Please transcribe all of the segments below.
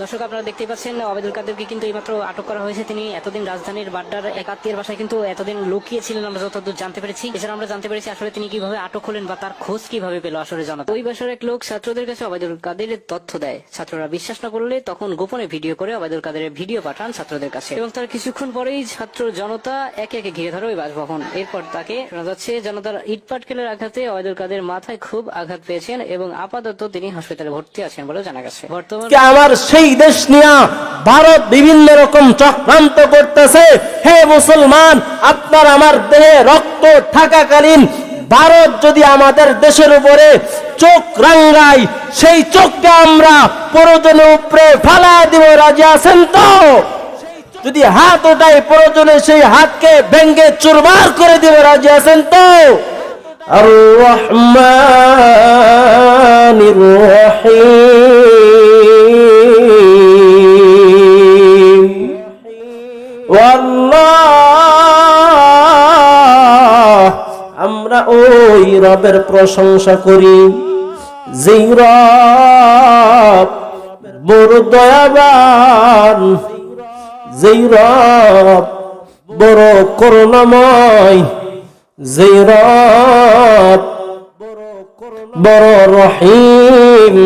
দর্শক, আপনারা দেখতেই পাচ্ছেন, আবেদুল কাদেরকে কিন্তু এইমাত্র আটক করা হয়েছে। তিনি এতদিন রাজধানীর বাড্ডার একাত্মীয়ের বাসায় কিন্তু এতদিন লুকিয়ে ছিলেন আমরা যতদূর জানতে পেরেছি। এছাড়া আমরা জানতে পেরেছি আসলে তিনি কীভাবে আটক হলেন বা তার খোঁজ কীভাবে পেল আসলে জনতা। ওই বাসার এক লোক ছাত্রদের কাছে আবেদুল কাদের তথ্য দেয়। ছাত্ররা বিশ্বাস না করলে তখন গোপনে ভিডিও করে আবেদুল কাদের ভিডিও পাঠান ছাত্রদের কাছে। এবং তার কিছুক্ষণ পরেই ছাত্র জনতা একে একে ঘিরে ধরে ওই বাসভবন। এরপর তাকে শোনা যাচ্ছে, জনতার ইটপাটকেলের আঘাতে আবেদুল কাদের মাথায় খুব আঘাত পেয়েছেন এবং আপাতত তিনি হাসপাতালে ভর্তি আছেন বলেও জানা গেছে। বর্তমানে আমার সেই দেশ নিয়া ভারত বিভিন্ন রকম চক্রান্ত করতেছে। হে মুসলমান, আপনার আমার দেহে রক্ত থাকাকালীন ভারত যদি আমাদের দেশের উপরে চোখ রাঙ্গাই সেই চোখকে আমরা প্রয়োজনের উপরে ফালা দিব, রাজি আছেন তো? যদি হাত ওঠাই প্রয়োজনে সেই হাতকে ভেঙ্গে চুরমার করে দিব, রাজি আছেন তো? আর রহমানির রহিম। ওই রবের প্রশংসা করি। যেই রব বড় দয়াবান, যেই রব বড় করুণাময়, যেই রব বড় রহিম,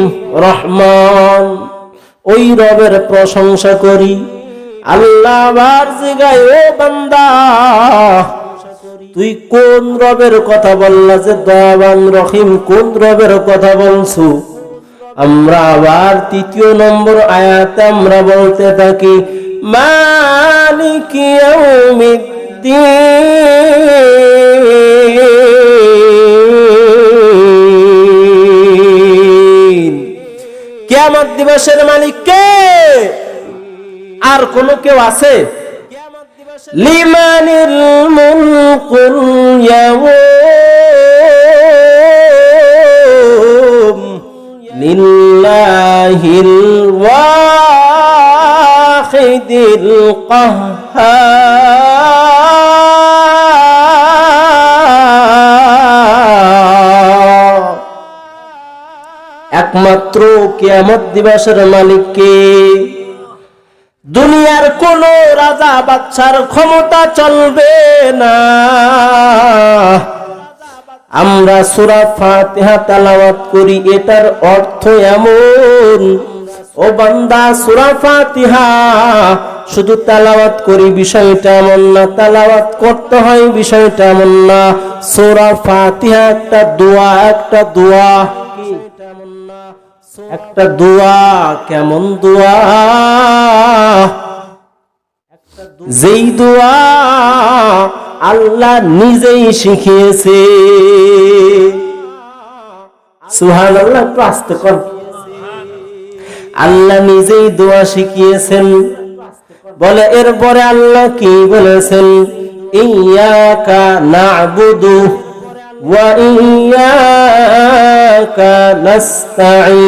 রহমান। ওই রবের প্রশংসা করি। আল্লাহ জিগায় ও বান্দা তুই কোন রবের কথা বললা যে দয়াবান রহিম কোন রবের কথা বলছু? আমরা আবার তৃতীয় নম্বর আয়াতে আমরা বলতে থাকি মালিকি কিয়ামত দিবসের মালিক কে? আর কোন কেউ আছে? লিমানিল মুলকুল ইয়াউম লিল্লাহিল ওয়াহিদিল কাহ্হার একমাত্র কিয়ামত দিবসের মালিককে দুনিয়ার কোন রাজা বাচ্চার ক্ষমতা চলবে না। আমরা সুরা ফাতিহা তেলাওয়াত করি, এটার অর্থ এমন, ও বান্দা, সুরা ফাতিহা শুধু তালাওয়াত করি, বিষয়টা এমন না, তালাওয়াত করতে হয় বিষয়টা এমন না। সুরা ফাতিহা একটা দোয়া একটা দোয়া। একটা দোয়া কেমন দোয়া? যেই দোয়া আল্লাহ নিজেই শিখিয়েছে। সুহান আল্লাহ একটু আসতে কর। আল্লাহ নিজেই দোয়া শিখিয়েছেন। বলে এরপরে আল্লাহ কি বলেছেন? ইয়াকা নাবুদু ওয়া ইয়াকা নাস্তাঈন